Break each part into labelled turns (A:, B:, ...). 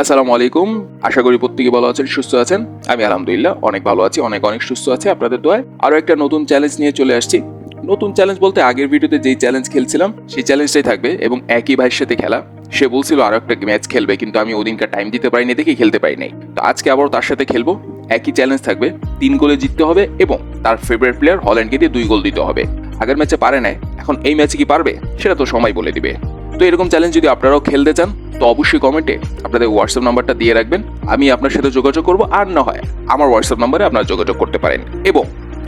A: আসসালামু আলাইকুম। আশা করি প্রত্যেকে ভালো আছেন, সুস্থ আছেন। আমি আলহামদুলিল্লাহ অনেক ভালো আছি, অনেক অনেক সুস্থ আছি আপনাদের দোয়ায়। আরও একটা নতুন চ্যালেঞ্জ নিয়ে চলে আসছি। নতুন চ্যালেঞ্জ বলতে আগের ভিডিওতে যেই চ্যালেঞ্জ খেলছিলাম, সেই চ্যালেঞ্জটাই থাকবে এবং একই ভাইয়ের সাথে খেলা। সে বলছিল আরও একটা ম্যাচ খেলবে, কিন্তু আমি ওদিনকার টাইম দিতে পারিনি, দেখে খেলতে পারি নাই। তো আজকে আবার তার সাথে খেলব। একই চ্যালেঞ্জ থাকবে, তিন গোলে জিততে হবে এবং তার ফেভারিট প্লেয়ার হল্যান্ডকে দিয়ে দুই গোল দিতে হবে। আগের ম্যাচে পারে নাই, এখন এই ম্যাচে কি পারবে? সেটা তো সময় বলে দিবে। তো এরকম চ্যালেঞ্জ যদি আপনারাও খেলতে চান, তো অবশ্যই কমেন্টে আপনাদের হোয়াটসঅ্যাপ নাম্বারটা দিয়ে রাখবেন। আমি আপনার সাথে যোগাযোগ করব, আর না হয় আমার হোয়াটসঅ্যাপ নাম্বারে আপনারা যোগাযোগ করতে পারেন। এবং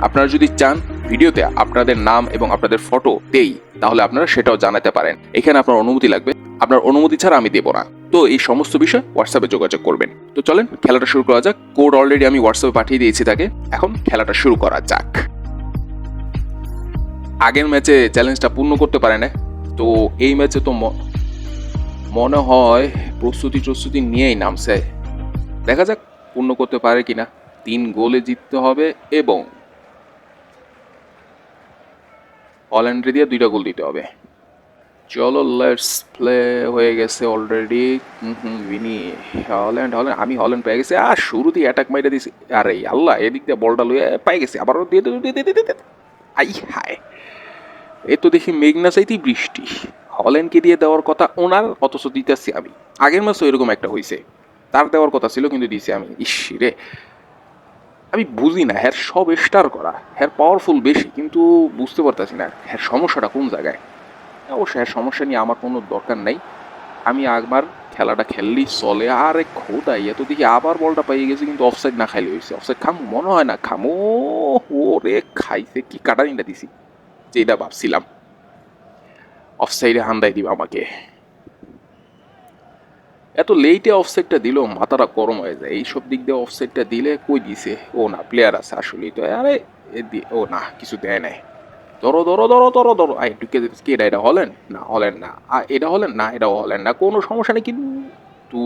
A: আপনারা যদি চান ভিডিওতে আপনাদের নাম এবং আপনাদের ফটো দেই, তাহলে আপনারা সেটাও জানাতে পারেন। এখানে আপনার অনুমতি লাগবে। আপনার অনুমতি ছাড়া আমি দেবো না। তো এই সমস্ত বিষয় হোয়াটসঅ্যাপে যোগাযোগ করবেন। তো চলেন, খেলাটা শুরু করা যাক। কোড অলরেডি আমি হোয়াটসঅ্যাপে পাঠিয়ে দিয়েছি তাকে। এখন খেলাটা শুরু করা যাক। আগের ম্যাচে চ্যালেঞ্জটা পূর্ণ করতে পারে না। তো এই ম্যাচে তো মনে হয় প্রস্তুতি প্রস্তুতি নিয়েই নামছে। দেখা যাক পূর্ণ করতে পারে কিনা। তিন গোলে জিততে হবে এবং হল্যান্ডে দিয়ে দুইটা গোল দিতে হবে। চলো লেটস প্লে হয়ে গেছে অলরেডি হুম উইনি হল্যান্ড হল্যান্ড, আমি হল্যান্ড পেয়ে গেছি। আর শুরুতেই অ্যাটাক মাইরে দিছি। আরে, আল্লাহ, এদিক দিয়ে বলটা লুয়ে পাই গেছি। আবারও দিয়ে দিয়ে দিয়ে দিয়ে আই হায়। এ তো দেখি মেঘনা চাইতেই বৃষ্টি। হল্যান্ডকে দিয়ে দেওয়ার কথা ওনার, অথচ দিতেছি আমি। আগের মাসও এরকম একটা হয়েছে তার দেওয়ার কথা ছিল, কিন্তু দিছি আমি। ইস রে। আমি বুঝি না, হ্যার সব স্টার করা। হ্যার পাওয়ারফুল বেশি, কিন্তু বুঝতে পারতেছি না হ্যার সমস্যাটা কোন জায়গায়। অবশ্য হ্যার সমস্যা নিয়ে আমার কোনো দরকার নাই। আমি একবার খেলাটা খেললি, চলে আরে খোদাই, এত দেখি আবার বলটা পাইয়ে গেছে, কিন্তু অফসাইড না খাইলে হয়েছে অফসাইড খামু, মনে হয় না, খামো, ওরে, খাইছে, কি কাটানিটা দিছি। যেটা ভাবছিলাম। অফসাইডে হান্দাই দিবা আমাকে। এত লেটে অফসাইডটা দিল মাথাটা গরম হয়ে যায়। এইসব দিক দিয়ে অফসাইডটা দিলে কই দিছে? ও না প্লেয়ার আছে আসলেই তো। আরে ও না কিছু দেয় নাই। ধরো ধরো ধরো ধরো ধরো। আই ঢুকে কি এটা এটা হলেন? না হলেন না। আ, এটা হলেন? না এটাও হলেন না। কোনো সমস্যা নেই কিন্তু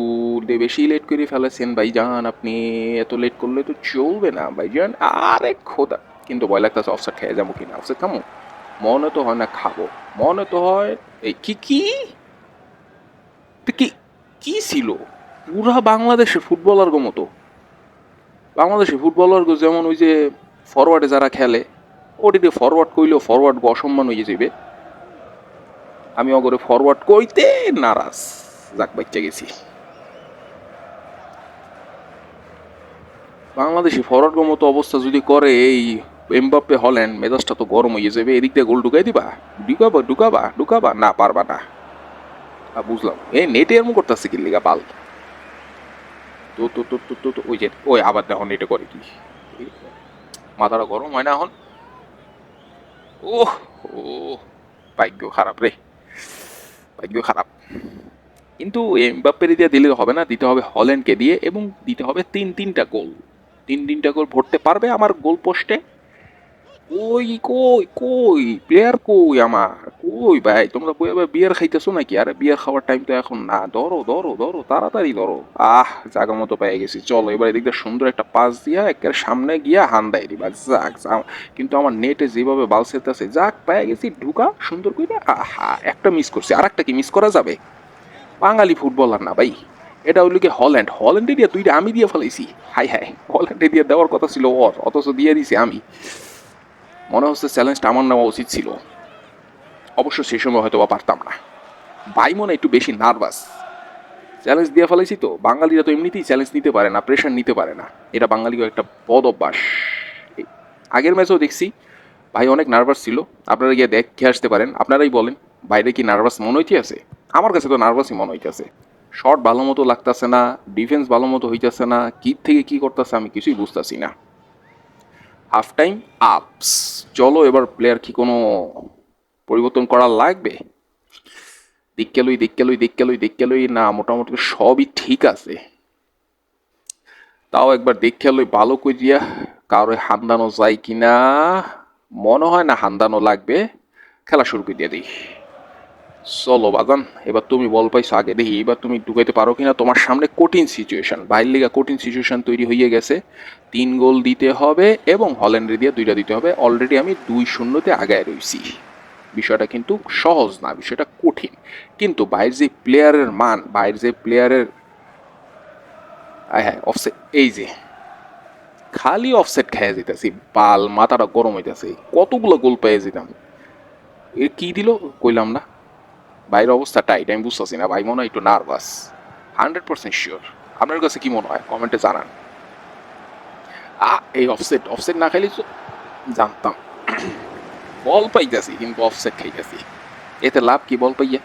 A: বেশি লেট করে ফেলেছেন ভাইজান আপনি। এত লেট করলে তো চলবে না ভাইজান। আরে খোদা কিন্তু ভয় লাগতেছে অফসাইড খেয়ে যাব কিনা? অফসাইড খামো মনে তো হয় না খাব। মনে তো হয় এই কি কি? কি কি ছিল? পুরা বাংলাদেশের ফুটবলার গো মতো। বাংলাদেশের ফুটবলার গো যেমন ওই যে ফরওয়ার্ডে যারা খেলে, ওটিতে ফরওয়ার্ড কইলেও ফরওয়ার্ড অসম্মান হয়ে যাবে আমি অগরে ফরওয়ার্ড কইতে নারাজ, যাক বাচ্চা গেছি। বাংলাদেশি ফরওয়ার্ড মতো অবস্থা যদি করে এই এমবাপ্পে হলেন মেজাজটা তো গরম হয়ে যাবে, এদিক দিয়ে গোল ঢুকাই দিবা? ঢুকাবা ঢুকাবা ঢুকাবা? না, পারবা না। বুঝলাম। এই নেটে এরম করতেছে কি লিগা, পাল? তো তো তো তো তো ওই যে, ওই আবার দেখো নেটে করে কি। মাথাটা গরম হয় না এখন? ও ও, ভাগ্য খারাপ রে। ভাগ্য খারাপ। কিন্তু এমবাপ্পের দিয়ে দিলে হবে না, দিতে হবে হল্যান্ডকে দিয়ে, এবং দিতে হবে তিন, তিনটা গোল। তিন, তিনটা গোল ভরতে পারবে আমার গোল পোস্টে? কই কই কই প্লেয়ার কই আমার কই ভাই তোমরা বই আবার বিয়ার খাইতেছো নাকি আরে বিয়ার খাওয়ার টাইম তো এখন না ধরো ধরো ধরো তাড়াতাড়ি ধরো আহ জাগা মতো পেয়ে গেছি চলো এবার এদিকটা সুন্দর একটা পাস দিয়া একের সামনে গিয়া হান দেয় দিবা যাক। কিন্তু আমার নেটে যেভাবে বাল সেরতেছে যাক পেয়ে গেছি ঢুকা সুন্দর করে আহা একটা মিস করছি আর একটা কি মিস করা যাবে বাঙালি ফুটবলার না ভাই এটা হইল কি হল্যান্ড হল্যান্ডে দিয়ে দুইটা আমি দিয়ে ফেলাইছি হাই হাই হল্যান্ডে দিয়ে দেওয়ার কথা ছিল ওর অথচ দিয়ে দিছি আমি মনে হচ্ছে চ্যালেঞ্জটা আমার নেওয়া উচিত ছিল। অবশ্য সেই সময় হয়তো বা পারতাম না। ভাই মনে একটু বেশি নার্ভাস। চ্যালেঞ্জ দিয়ে ফেলাইছি তো। বাঙালিরা তো এমনিতেই চ্যালেঞ্জ নিতে পারে না প্রেশার নিতে পারে না। এটা বাঙালিও একটা বদ অভ্যাস। আগের ম্যাচেও দেখছি, ভাই অনেক নার্ভাস ছিল। আপনারা গিয়ে দেখে আসতে পারেন। আপনারাই বলেন, বাইরে কি নার্ভাস মনে হইতে আছে? আমার কাছে তো নার্ভাসই মনে হইতেছে শট ভালো মতো লাগতেছে না ডিফেন্স ভালো মতো হইতেছে না কি থেকে কি করতেছে আমি কিছুই বুঝতেছি না। হাফ টাইম আপস চলো, এবার প্লেয়ার কি কোনো পরিবর্তন করা লাগবে? দিক্কেলই দিক্কেলই দিক্কেলই দিক্কেলই? না, মোটামুটি সবই ঠিক আছে। তাও একবার দেখেলই ভালো করিয়া কারও হান্দানো যায় কিনা? মনে হয় না হান্দানো লাগবে। খেলা শুরু করে দিয়ে দিই। চলো বাজান এবার তুমি বল পাইছো আগে। দেখি, এবার তুমি ঢুকাইতে পারো কিনা? তোমার সামনে কঠিন সিচুয়েশন বাইরের লিগা কঠিন সিচুয়েশন তৈরি হয়ে গেছে। তিন গোল দিতে হবে এবং হল্যান্ডে দিয়ে দুইটা দিতে হবে। অলরেডি আমি দুই শূন্যতে আগায় রয়েছি বিষয়টা কিন্তু সহজ না, বিষয়টা কঠিন। কিন্তু বাইর যে প্লেয়ারের মান বাইর যে প্লেয়ারের হ্যাঁ অফসেট এই যে, খালি অফসেট খেয়ে যেতেছি বাল মাথাটা গরম হইতেছে। কতগুলো গোল পেয়ে যেতাম। এ কি দিল? কইলাম না। বাইরের অবস্থা টাইট আমি বুঝতেছি না, ভাই মনে হয় একটু নার্ভাস হান্ড্রেড পার্সেন্ট শিওর আপনার কাছে কি মনে হয়? কমেন্টে জানান। এই অফসেট অফসেট না খাইলে জানতাম। বল পাইতেছি, কিন্তু অফসেট খাইতেছি। এতে লাভ কি বল পাইয়া?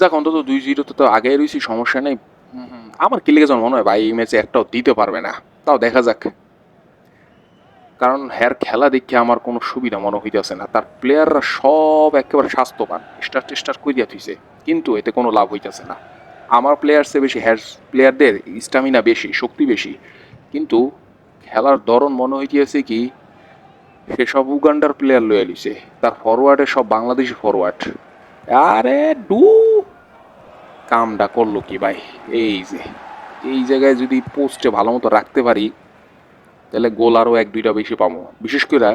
A: যাক, অন্তত দুই জিরোতে তো আগে রয়েছি সমস্যা নেই। আমার কি লেগে যেন মনে হয় ভাই এই ম্যাচে একটাও দিতে পারবে না। তাও দেখা যাক। কারণ হ্যার খেলা দেখে আমার কোনো সুবিধা মনে হইতেছে না। তার প্লেয়াররা সব একেবারে স্বাস্থ্যবান, স্টার টেস্টার করে দিয়া থইছে, কিন্তু এতে কোনো লাভ হইতেছে না। আমার প্লেয়ারসে বেশি, হ্যার প্লেয়ারদের স্টামিনা বেশি, শক্তি বেশি, কিন্তু খেলার ধরন মনে হইতেছে কি সে সব উগান্ডার প্লেয়ার লয়ে লিছে তার ফরওয়ার্ডে সব বাংলাদেশি ফরওয়ার্ড আরে ডু, কামটা করল কি ভাই? এই যে, এই জায়গায় যদি পোস্টে ভালো মতো রাখতে পারি তাহলে গোল আরও এক দুইটা বেশি পাবো বিশেষ করে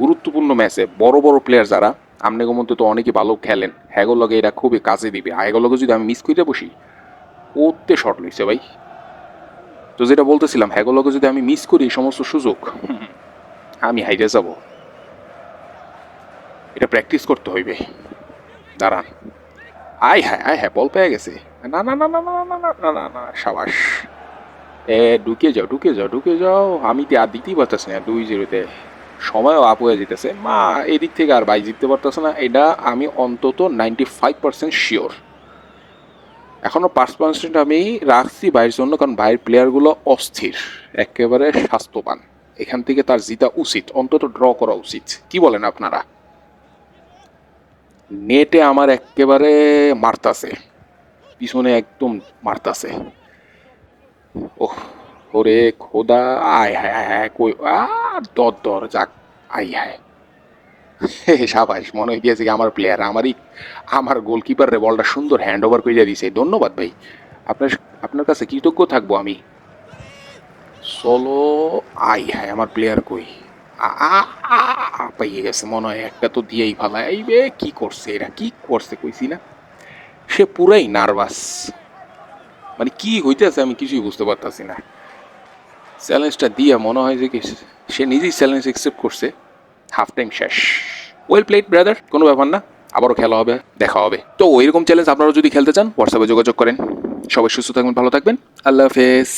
A: গুরুত্বপূর্ণ ম্যাচে বড় বড় প্লেয়ার যারা আমনেগো মধ্যে তো অনেকে ভালো খেলেন হ্যাগোর লগে এটা খুবই কাজে দিবে হ্যাগোর লগে যদি আমি মিস করে বসি ওতে শর্ট লইছে ভাই তো যেটা বলতেছিলাম হ্যাগোর লগে যদি আমি মিস করি এই সমস্ত সুযোগ আমি হাইরে যাব এটা প্র্যাকটিস করতে হইবে দাঁড়ান আয় হ্যাঁ আয় হ্যাঁ বল পেয়ে গেছে না না না না না না না না না না সাবাস এ ঢুকে যাও ঢুকে যাও ঢুকে যাও। আমি তো আর দিতেই পারতেছি না, দুই জিরোতে। সময়ও আপ হয়ে যেতেছে মা, এদিক থেকে আর ভাই জিততে পারতেছে না। এটা আমি অন্তত নাইনটি ফাইভ পার্সেন্ট শিওর এখনও পাঁচ পার্সেন্ট আমি রাখছি ভাইয়ের জন্য, কারণ ভাইয়ের প্লেয়ারগুলো অস্থির। একেবারে স্বাস্থ্যবান। এখান থেকে তার জিতা উচিত, অন্তত ড্র করা উচিত। কি বলেন আপনারা? নেটে আমার একেবারে মারতাছে। পিছনে একদম মারতাছে। ওহ, ওরে খোদা, আয় হায় হায় হায় কই আর দর দর, যাক আই হায় সাবাস, মনে হইতেছে আমার প্লেয়ার আমারই, আমার গোলকিপার রে বলটা সুন্দর হ্যান্ড ওভার করে দিয়েছে ধন্যবাদ ভাই। আপনার আপনার কাছে কৃতজ্ঞ থাকব আমি। চলো আই হায় আমার প্লেয়ার কই। পাইয়ে গেছে, মনে হয় একটা তো দিয়েই ভালো এই বে কি করছে এরা? কি করছে কইছি না? সে পুরাই নার্ভাস। মানে কি হইতেছে আমি কিছুই বুঝতে পারতাছি না। চ্যালেঞ্জটা দিয়া মনে হয় যে সে নিজেই চ্যালেঞ্জ অ্যাকসেপ্ট করছে হাফ টাইম শেষ। ওয়েল প্লেট ব্রাদার কোনো ব্যাপার না, আবারও খেলা হবে, দেখা হবে। তো ওইরকম চ্যালেঞ্জ আপনারা যদি খেলতে চান হোয়াটসঅ্যাপে যোগাযোগ করেন। সবাই সুস্থ থাকবেন, ভালো থাকবেন। আল্লাহ হাফেজ।